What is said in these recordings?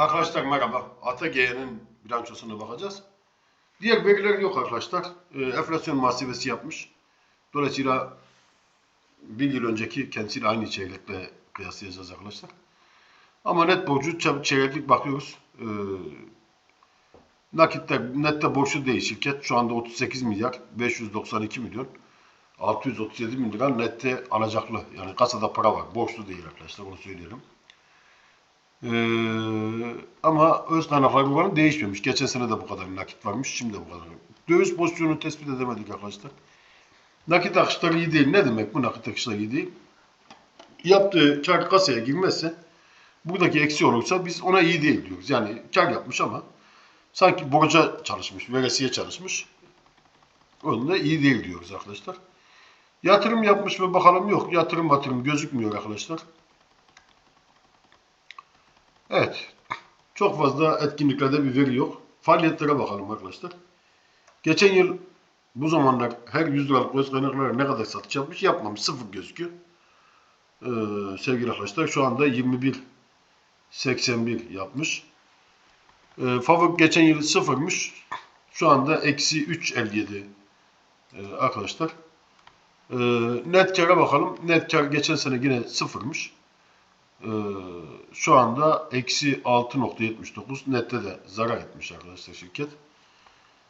Arkadaşlar merhaba. ATG'nin bilançosuna bakacağız. Diğer veriler yok arkadaşlar. Ee, enflasyon muhasebesi yapmış. Dolayısıyla bir yıl önceki kendisiyle aynı çeyrekle kıyaslayacağız arkadaşlar. Ama net borcu çe- çeyreklik bakıyoruz. Ee, nakitte, nette borçlu değil şirket. Şu anda 38 milyar 592 milyon 637 bin lira nette alacaklı. Yani kasada para var. Borçlu değil arkadaşlar onu söyleyelim. Ee, ama öz kaynaklar oranı değişmemiş. Geçen sene de bu kadar nakit varmış, şimdi de bu kadar. Döviz pozisyonu tespit edemedik arkadaşlar. Nakit akışları iyi değil. Ne demek bu nakit akışları iyi değil? Yaptığı kar kasaya girmezse buradaki eksi olursa biz ona iyi değil diyoruz. Yani kar yapmış ama sanki borca çalışmış, veresiye çalışmış. Onun da iyi değil diyoruz arkadaşlar. Yatırım yapmış ve bakalım yok. Yatırım batırım gözükmüyor arkadaşlar. Evet. Çok fazla etkinliklerde bir veri yok. Faaliyetlere bakalım arkadaşlar. Geçen yıl bu zamanlar her 100 liralık öz kaynaklara ne kadar satış yapmış yapmamış. Sıfır gözüküyor. Ee, sevgili arkadaşlar şu anda 21.81 yapmış. Ee, Favök geçen yıl sıfırmış. Şu anda eksi 3.57 ee, arkadaşlar. Ee, net kâra bakalım. Net kar geçen sene yine sıfırmış. Ee, şu anda eksi 6.79 nette de zarar etmiş arkadaşlar şirket.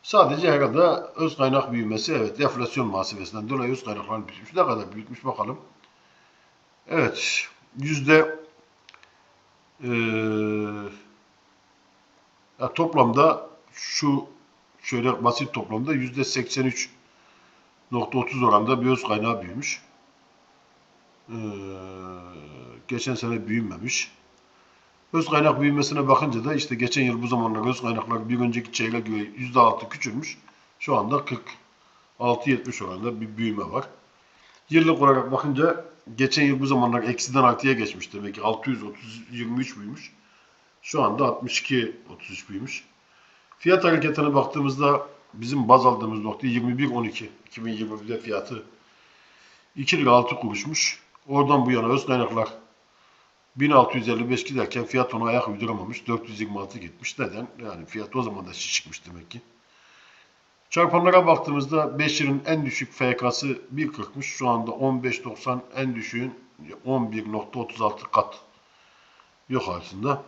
Sadece herhalde öz kaynak büyümesi evet enflasyon muhasebesinden dolayı öz kaynaklar büyütmüş. Ne kadar büyütmüş bakalım. Evet yüzde eee, ya toplamda şu şöyle basit toplamda yüzde 83.30 oranda bir öz kaynağı büyümüş. Ee, geçen sene büyümemiş. Öz kaynak büyümesine bakınca da işte geçen yıl bu zamanlar öz kaynaklar bir önceki çeyreğe göre %6 küçülmüş. Şu anda 46-70 oranında bir büyüme var. Yıllık olarak bakınca geçen yıl bu zamanlar eksiden artıya geçmiş. Demek ki 630-23 büyümüş. Şu anda 62-33 büyümüş. Fiyat hareketine baktığımızda bizim baz aldığımız nokta 21.12. 2021'de fiyatı 2 lira 6 kuruşmuş. Oradan bu yana öz kaynaklar 1655 giderken fiyat ona ayak uyduramamış. 426 gitmiş. Neden? Yani fiyat o zaman da şiş çıkmış demek ki. Çarpanlara baktığımızda 5 yılın en düşük FK'sı 1.40'mış. Şu anda 15.90 en düşüğün 11.36 kat yok aslında.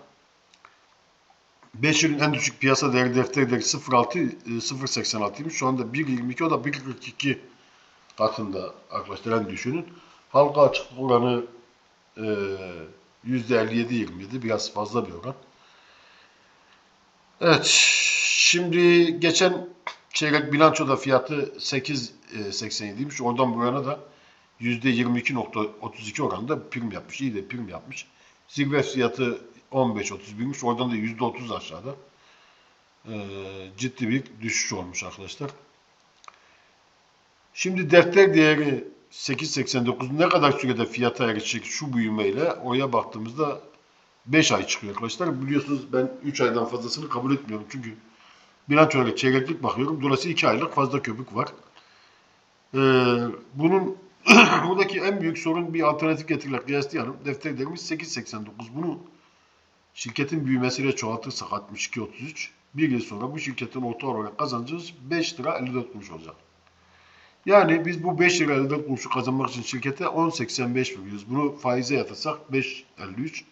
5 yılın en düşük piyasa değeri defter değeri 0.6 e, 0.86'ymış. Şu anda 1.22 o da 1.42 katında arkadaşlar en düşüğünün. Halka açıklık oranı e, %57-27 biraz fazla bir oran. Evet. Şimdi geçen çeyrek bilançoda fiyatı 8.87'ymiş. Oradan bu yana da %22.32 oranında prim yapmış. İyi de prim yapmış. Zirve fiyatı 15.31'miş. Oradan da %30 aşağıda. E, ciddi bir düşüş olmuş arkadaşlar. Şimdi defter değeri 8.89 ne kadar sürede fiyata erişecek şu büyümeyle oraya baktığımızda 5 ay çıkıyor arkadaşlar. Biliyorsunuz ben 3 aydan fazlasını kabul etmiyorum. Çünkü bilançoya çeyreklik bakıyorum. Dolayısıyla 2 aylık fazla köpük var. Ee, bunun buradaki en büyük sorun bir alternatif getiriler kıyaslayalım. Defter değerimiz 8.89. Bunu şirketin büyümesiyle çoğaltırsak 62.33 bir yıl sonra bu şirketin orta olarak kazancımız 5 lira 54 kuruş olacak. Yani biz bu 5 lira 54 kuruşu kazanmak için şirkete 10.85 veriyoruz. Bunu faize yatırsak 5.53.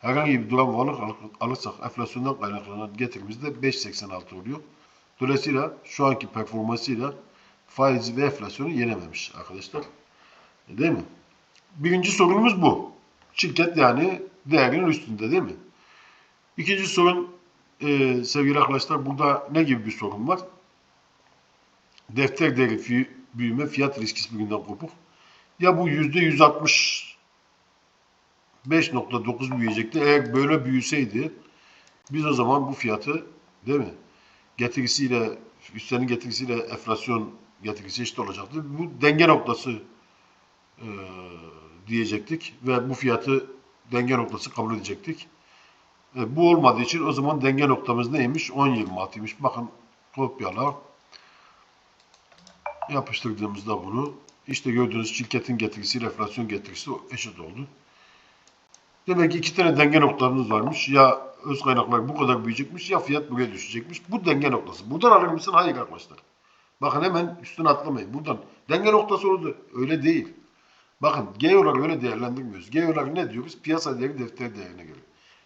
Herhangi bir duran varlık alırsak enflasyondan kaynaklanan getirimiz de 5.86 oluyor. Dolayısıyla şu anki performansıyla faizi ve enflasyonu yenememiş arkadaşlar. Değil mi? Birinci sorunumuz bu. Şirket yani değerinin üstünde değil mi? İkinci sorun e, sevgili arkadaşlar burada ne gibi bir sorun var? Defter değeri büyüme fiyat riski bugünden kopuk. Ya bu yüzde 160 5.9 büyüyecekti. Eğer böyle büyüseydi biz o zaman bu fiyatı değil mi? Getirisiyle üstlerin getirisiyle enflasyon getirisi eşit olacaktı. Bu denge noktası e, diyecektik ve bu fiyatı denge noktası kabul edecektik. E, bu olmadığı için o zaman denge noktamız neymiş? 10.26'ymış. Bakın kopyala yapıştırdığımızda bunu işte gördüğünüz şirketin getirisi enflasyon getirisi eşit oldu. Demek ki iki tane denge noktamız varmış. Ya öz kaynaklar bu kadar büyüyecekmiş ya fiyat buraya düşecekmiş. Bu denge noktası. Buradan alır mısın? Hayır arkadaşlar. Bakın hemen üstüne atlamayın. Buradan denge noktası oldu. Öyle değil. Bakın G olarak öyle değerlendirmiyoruz. G olarak ne diyoruz? Piyasa değeri defter değerine göre.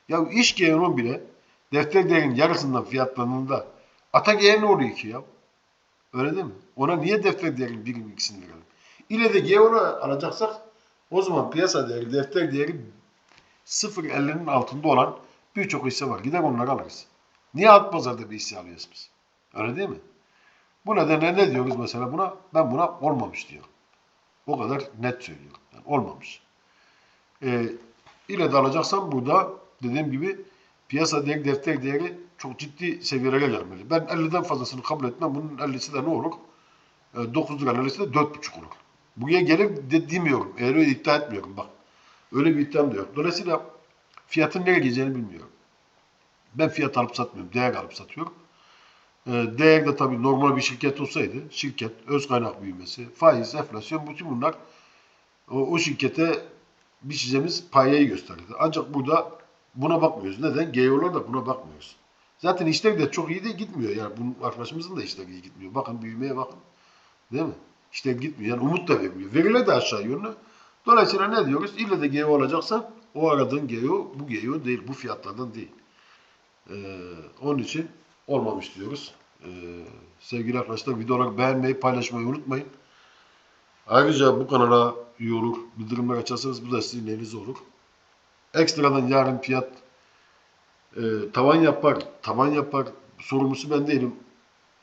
Ya iş G'nin bile defter değerinin yarısından fiyatlandığında ata G ne oluyor ki ya? Öyle değil mi? Ona niye defter değerinin birim ikisini verelim? İle de G olarak alacaksak o zaman piyasa değeri, defter değeri 0.50'nin altında olan birçok hisse var. Gider onları alırız. Niye alt pazarda bir hisse alıyoruz biz? Öyle değil mi? Bu nedenle ne diyoruz mesela buna? Ben buna olmamış diyorum. O kadar net söylüyorum. Yani olmamış. Ee, ile de alacaksam burada dediğim gibi piyasa değeri, defter değeri çok ciddi seviyelere gelmeli. Ben 50'den fazlasını kabul etmem. Bunun 50'si de ne olur? E, 9 lira 50'si de 4,5 olur. Buraya gelir de demiyorum. Eğer öyle iddia etmiyorum bak. Öyle bir iddiam da yok. Dolayısıyla fiyatın nereye gideceğini bilmiyorum. Ben fiyat alıp satmıyorum. Değer alıp satıyorum. E, değer de tabii normal bir şirket olsaydı, şirket, öz kaynak büyümesi, faiz, enflasyon, bütün bunlar o, o şirkete biçeceğimiz payayı gösterirdi. Ancak burada buna bakmıyoruz. Neden? GEO'lar da buna bakmıyoruz. Zaten işler de çok iyi de gitmiyor. Yani bunun arkadaşımızın da işleri iyi gitmiyor. Bakın büyümeye bakın. Değil mi? İşler gitmiyor. Yani umut da vermiyor. Veriler de aşağı yönlü. Dolayısıyla ne diyoruz? İlle de GEO olacaksa o aradığın GEO bu GEO değil. Bu fiyatlardan değil. Ee, onun için olmamış diyoruz. Ee, sevgili arkadaşlar videoları beğenmeyi, paylaşmayı unutmayın. Ayrıca bu kanala üye olur, bildirimler açarsanız bu da sizin elinize olur. Ekstradan yarın fiyat e, tavan yapar, tavan yapar. Sorumlusu ben değilim.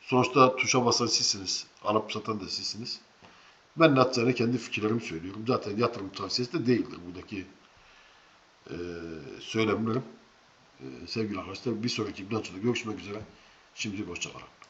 Sonuçta tuşa basan sizsiniz. Alıp satan da sizsiniz. Ben naçizane kendi fikirlerimi söylüyorum. Zaten yatırım tavsiyesi de değildir buradaki e, söylemlerim. E, sevgili arkadaşlar bir sonraki bilançoda görüşmek üzere. Şimdi hoşçakalın.